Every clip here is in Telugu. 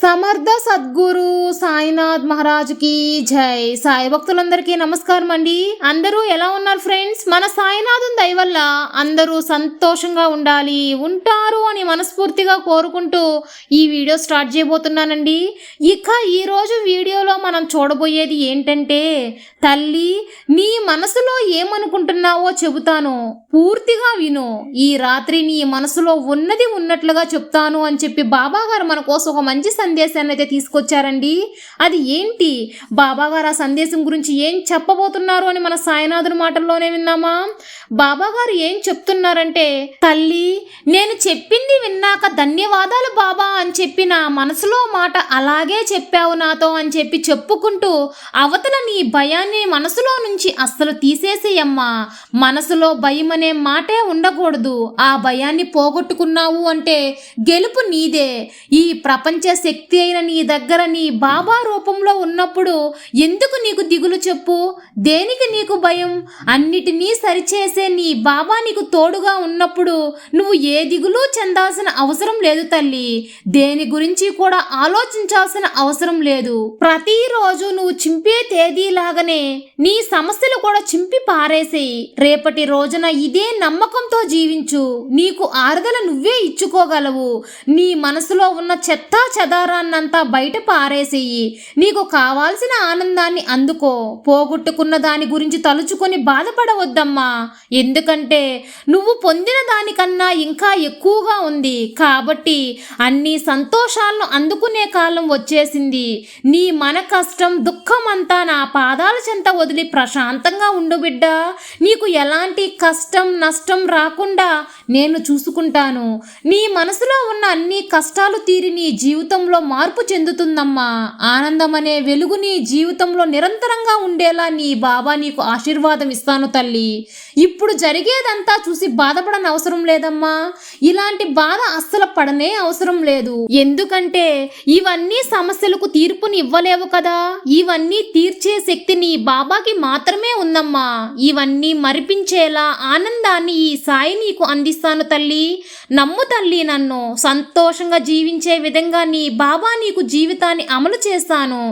సమర్థ సద్గురు సాయినాథ్ మహారాజుకి జై. సాయి భక్తులందరికీ నమస్కారం అండి. అందరూ ఎలా ఉన్నారు ఫ్రెండ్స్? మన సాయినాథం దయ వల్ల అందరూ సంతోషంగా ఉండాలి ఉంటారు అని మనస్ఫూర్తిగా కోరుకుంటూ ఈ వీడియో స్టార్ట్ చేయబోతున్నానండి. ఇక ఈరోజు వీడియోలో మనం చూడబోయేది ఏంటంటే తల్లి నీ మనసులో ఏమనుకుంటున్నావో చెబుతాను పూర్తిగా విను. ఈ రాత్రి నీ మనసులో ఉన్నది ఉన్నట్లుగా చెప్తాను అని చెప్పి బాబాగారు మన కోసం ఒక మంచి సందేశాన్ని అయితే తీసుకొచ్చారండి. అది ఏంటి? బాబాగారు ఆ సందేశం గురించి ఏం చెప్పబోతున్నారు అని మన సాయినాథుని మాటల్లోనే విన్నామా? బాబాగారు ఏం చెప్తున్నారంటే తల్లి నేను చెప్పింది విన్నాక ధన్యవాదాలు బాబా అని చెప్పి నా మనసులో మాట అలాగే చెప్పావు నాతో అని చెప్పి చెప్పుకుంటూ అవతల నీ భయాన్ని మనసులో నుంచి అస్సలు తీసేసేయమ్మా. మనసులో భయం అనే మాటే ఉండకూడదు. ఆ భయాన్ని పోగొట్టుకున్నావు అంటే గెలుపు నీదే. ఈ ప్రపంచ శక్తి అయిన నీ దగ్గర నీ బాబా రూపంలో ఉన్న ఉన్నప్పుడు ఎందుకు నీకు దిగులు చెప్పు? దేనికి నీకు భయం? అన్నిటినీ సరిచేసే నీ బాబా నీకు తోడుగా ఉన్నప్పుడు నువ్వు ఏ దిగులు చెందాల్సిన అవసరం లేదు తల్లి. దేని గురించి కూడా ఆలోచించాల్సిన అవసరం లేదు. ప్రతిరోజు నువ్వు చింపే తేదీలాగానే నీ సమస్యలు కూడా చింపి పారేసేయి. రేపటి రోజున ఇదే నమ్మకంతో జీవించు. నీకు ఆరుదల నువ్వే ఇచ్చుకోగలవు. నీ మనసులో ఉన్న చెత్త చెదారాన్నంతా బయట పారేసేయి. నీకు కావాల్సిన ఆనందాన్ని అందుకో. పోగొట్టుకున్న దాని గురించి తలుచుకొని బాధపడవద్దమ్మా. ఎందుకంటే నువ్వు పొందిన దానికన్నా ఇంకా ఎక్కువగా ఉంది. కాబట్టి అన్ని సంతోషాలను అందుకునే కాలం వచ్చేసింది. నీ మన కష్టం దుఃఖం అంతా నా పాదాల చెంత వదిలి ప్రశాంతంగా ఉండు బిడ్డ. నీకు ఎలాంటి కష్టం నష్టం రాకుండా నేను చూసుకుంటాను. నీ మనసులో ఉన్న అన్ని కష్టాలు తీరి నీ జీవితంలో మార్పు చెందుతుందమ్మా. ఆనందం అనే వెలుగు నీ జీవితంలో నిరంతరంగా ఉండేలా నీ బాబా నీకు ఆశీర్వాదం ఇస్తాను తల్లి. ఇప్పుడు జరిగేదంతా చూసి బాధపడని అవసరం లేదమ్మా. ఇలాంటి బాధ అస్సలు పడనే అవసరం లేదు. ఎందుకంటే ఇవన్నీ సమస్యలకు తీర్పుని ఇవ్వలేవు కదా. ఇవన్నీ తీర్చే శక్తి నీ బాబాకి మాత్రమే ఉందమ్మా. ఇవన్నీ మరిపించేలా ఆనందాన్ని ఈ సాయి నీకు అందిస్తాను తల్లి. నమ్ము తల్లి నన్ను. సంతోషంగా జీవించే విధంగా నీ బాబా నీకు జీవితాన్ని అమలు చేస్తాను.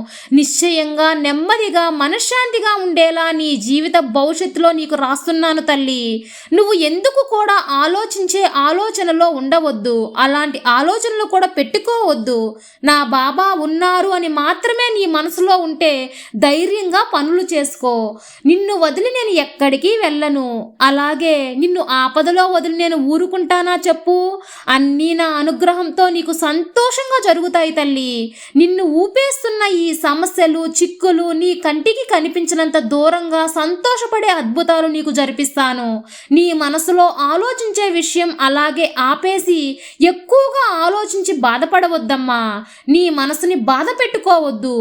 నిశ్చయంగా నెమ్మదిగా మనశ్శాంతిగా ఉండేలా నీ జీవిత భవిష్యత్తులో నీకు రాస్తున్నాను తల్లి. నువ్వు ఎందుకు కూడా ఆలోచించే ఆలోచనలో ఉండవద్దు. అలాంటి ఆలోచనలు కూడా పెట్టుకోవద్దు. నా బాబా ఉన్నారు అని మాత్రమే నీ మనసులో ఉంటే ధైర్యంగా పనులు చేసుకో. నిన్ను వదిలి నేను ఎక్కడికి వెళ్ళను. అలాగే నిన్ను ఆపదలో వదిలి నేను ఊరుకుంటానా చెప్పు? అన్నీ నా అనుగ్రహంతో నీకు సంతోషంగా జరుగుతాయి తల్లి. నిన్ను ఊపేస్తున్న ఈ సమస్య సమస్యలు చిక్కులు నీ కంటికి కనిపించినంత దూరంగా సంతోషపడే అద్భుతాలు నీకు జరిపిస్తాను. నీ మనసులో ఆలోచించే విషయం అలాగే ఆపేసి ఎక్కువగా ఆలోచించి బాధపడవద్దమ్మా. నీ మనసుని బాధ పెట్టుకోవద్దు.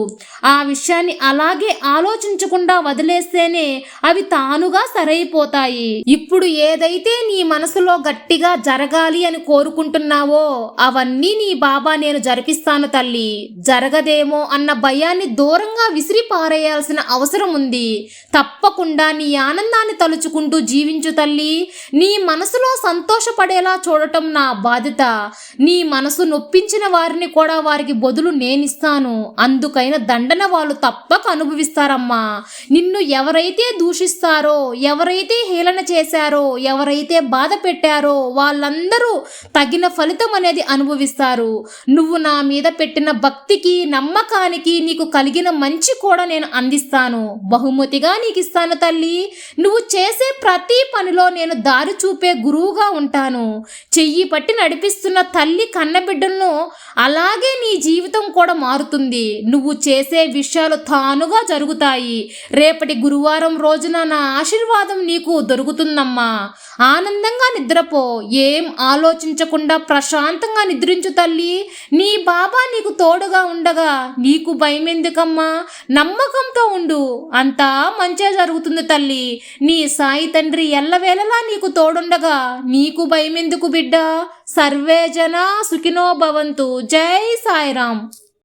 ఆ విషయాన్ని అలాగే ఆలోచించకుండా వదిలేస్తేనే అవి తానుగా సరైపోతాయి. ఇప్పుడు ఏదైతే నీ మనసులో గట్టిగా జరగాలి అని కోరుకుంటున్నావో అవన్నీ నీ బాబా నేను జరిపిస్తాను తల్లి. జరగదేమో అన్న భయాన్ని దూరంగా విసిరి పారేయాల్సిన అవసరం ఉంది. తప్పకుండా నీ ఆనందాన్ని తలుచుకుంటూ జీవించు తల్లి. నీ మనసులో సంతోషపడేలా చూడటం నా బాధ్యత. నీ మనసు నొప్పించిన వారిని కూడా వారికి బదులు నేనిస్తాను. అందుకైన దండన వాళ్ళు తప్పక అనుభవిస్తారమ్మా. నిన్ను ఎవరైతే దూషిస్తారో ఎవరైతే హేళన చేశారో ఎవరైతే బాధ పెట్టారో వాళ్ళందరూ తగిన ఫలితం అనేది అనుభవిస్తారు. నువ్వు నా మీద పెట్టిన భక్తికి నమ్మకానికి నీకు కలిగిన మంచి కూడా నేను అందిస్తాను. బహుమతిగా నీకు ఇస్తాను తల్లి. నువ్వు చేసే ప్రతి పనిలో నేను దారి చూపే గురువుగా ఉంటాను. చెయ్యి పట్టి నడిపిస్తున్న తల్లి కన్నబిడ్డలను అలాగే నీ జీవితం కూడా మారుతుంది. నువ్వు చేసే విషయాలు తానుగా జరుగుతాయి. రేపటి గురువారం రోజున నా ఆశీర్వాదం నీకు దొరుకుతుందమ్మా. ఆనందంగా నిద్రపో. ఏం ఆలోచించకుండా ప్రశాంతంగా నిద్రించు తల్లి. నీ బాబా నీకు తోడుగా ఉండగా నీకు భయం ఎందుకమ్మా? నమ్మకంతో ఉండు. అంతా మంచిగా జరుగుతుంది తల్లి. నీ సాయి తండ్రి ఎల్లవేళలా నీకు తోడుండగా నీకు భయమెందుకు బిడ్డ? సర్వే జన సుఖినో భవంతు. జై సాయిరాం